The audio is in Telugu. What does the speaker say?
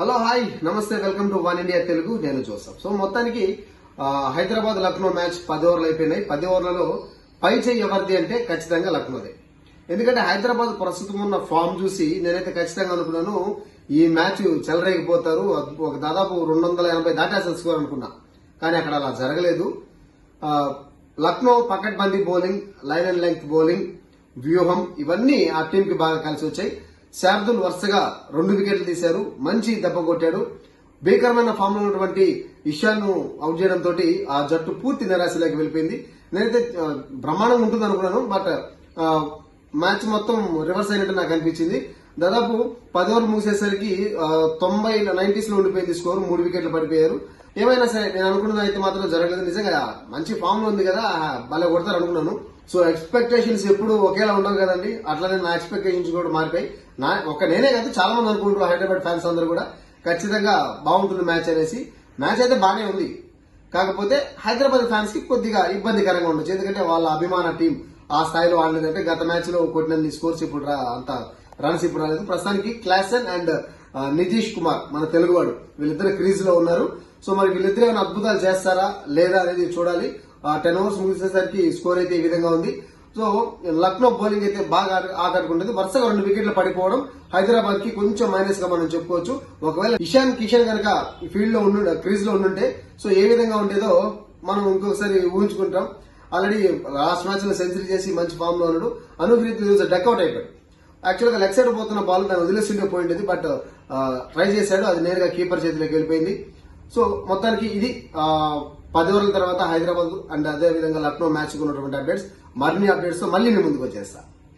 Hello hi. నమస్తే welcome to one India Telugu. నేను జోసఫ్. సో మొత్తానికి హైదరాబాద్ లక్నో మ్యాచ్ పది ఓవర్లు అయిపోయినాయి. పది ఓవర్లలో పై చేయి ఎవరిది అంటే ఖచ్చితంగా లక్నోదే. ఎందుకంటే హైదరాబాద్ ప్రస్తుతం ఉన్న ఫామ్ చూసి నేనైతే ఖచ్చితంగా అనుకున్నాను ఈ మ్యాచ్ చెలరేగిపోతారు. ఒక దాదాపు రెండు వందల ఎనభై దాటేసిన స్కోర్ అనుకున్నా. కానీ అక్కడ అలా జరగలేదు. లక్నో పకడ్బందీ bowling line and length bowling వ్యూహం ఇవన్నీ ఆ టీంకి బాగా కలిసి వచ్చాయి శార్దుల్ వరుసగా రెండు వికెట్లు తీశారు. మంచి దెబ్బ కొట్టాడు. భీకరమైన ఫామ్లో ఉన్నటువంటి ఇషాన్ అవుట్ చేయడంతో ఆ జట్టు పూర్తి నిరాశలోకి వెళ్ళిపోయింది. నేనైతే బ్రహ్మాండం ఉంటుంది అనుకున్నాను బట్ మ్యాచ్ మొత్తం రివర్స్ అయినట్టు నాకు అనిపించింది. దాదాపు పది ఓవర్లు ముగిసేసరికి తొంభై నైన్టీస్లో ఉండిపోయింది స్కోర్ మూడు వికెట్లు పడిపోయారు. ఏమైనా సరే నేను అనుకున్నది అయితే మాత్రం జరగలేదు. నిజంగా మంచి ఫామ్లో ఉంది కదా భలే కొడతారు అనుకున్నాను సో ఎక్స్పెక్టేషన్స్ ఎప్పుడు ఒకేలా ఉండవు కదండి. అట్లనే నా ఎక్స్పెక్టేషన్స్ కూడా మారిపోయి నా ఒక నేనే కాదు చాలా మంది అనుకుంటారు హైదరాబాద్ ఫ్యాన్స్ అందరూ కూడా. ఖచ్చితంగా బాగుంటుంది మ్యాచ్ అనేసి. మ్యాచ్ అయితే బాగానే ఉంది. కాకపోతే హైదరాబాద్ ఫ్యాన్స్కి కొద్దిగా ఇబ్బందికరంగా ఉండొచ్చు. ఎందుకంటే వాళ్ళ అభిమాన టీం ఆ స్థాయిలో ఆడలేదంటే గత మ్యాచ్లో కొట్టినన్ని స్కోర్స్ ఇప్పుడు రా- అంత రన్స్ ఇప్పుడు రాలేదు. ప్రస్తుతానికి క్లాసన్ అండ్ నితీష్ కుమార్ మన తెలుగువాడు. వీళ్ళిద్దరు క్రీజ్లో ఉన్నారు. సో మరి వీళ్ళిద్దరు ఏమైనా అద్భుతాలు చేస్తారా లేదా అనేది చూడాలి. టెన్ అవర్స్ ముగిసేసరికి స్కోర్ అయితే ఈ విధంగా ఉంది. సో లక్నో బౌలింగ్ అయితే బాగా ఆట- ఆకట్టుకుంటుంది వరుసగా రెండు వికెట్లు పడిపోవడం హైదరాబాద్కి కొంచెం మైనస్గా మనం చెప్పుకోవచ్చు. ఒకవేళ ఇషాన్ కిషన్ కనుక ఫీల్డ్లో ఉండు క్రీజ్లో ఉండుంటే సో ఏ విధంగా ఉండేదో మనం ఇంకొకసారి ఊహించుకుంటాం. ఆల్రెడీ లాస్ట్ మ్యాచ్లో సెంచరీ చేసి మంచి ఫామ్లో ఉన్నాడు. అనుగ్రీత్ డక్అవుట్ అయిపోయాడు. యాక్చువల్గా లెగ్ సైడ్ పోతున్న బాల్ దాన్ని వదిలేస్తుంటే పోయింది బట్ ట్రై చేశాడు. అది నేరుగా కీపర్ చేతిలోకి వెళ్ళిపోయింది. సో మొత్తానికి ఇది uh, పది ఓవర్ల తర్వాత హైదరాబాద్ అండ్ అదే విధంగా లక్నో మ్యాచ్ ఉన్నటువంటి అప్డేట్స్ మరిన్ని అప్డేట్స్ మళ్ళీ నేను ముందుకు వచ్చేస్తాను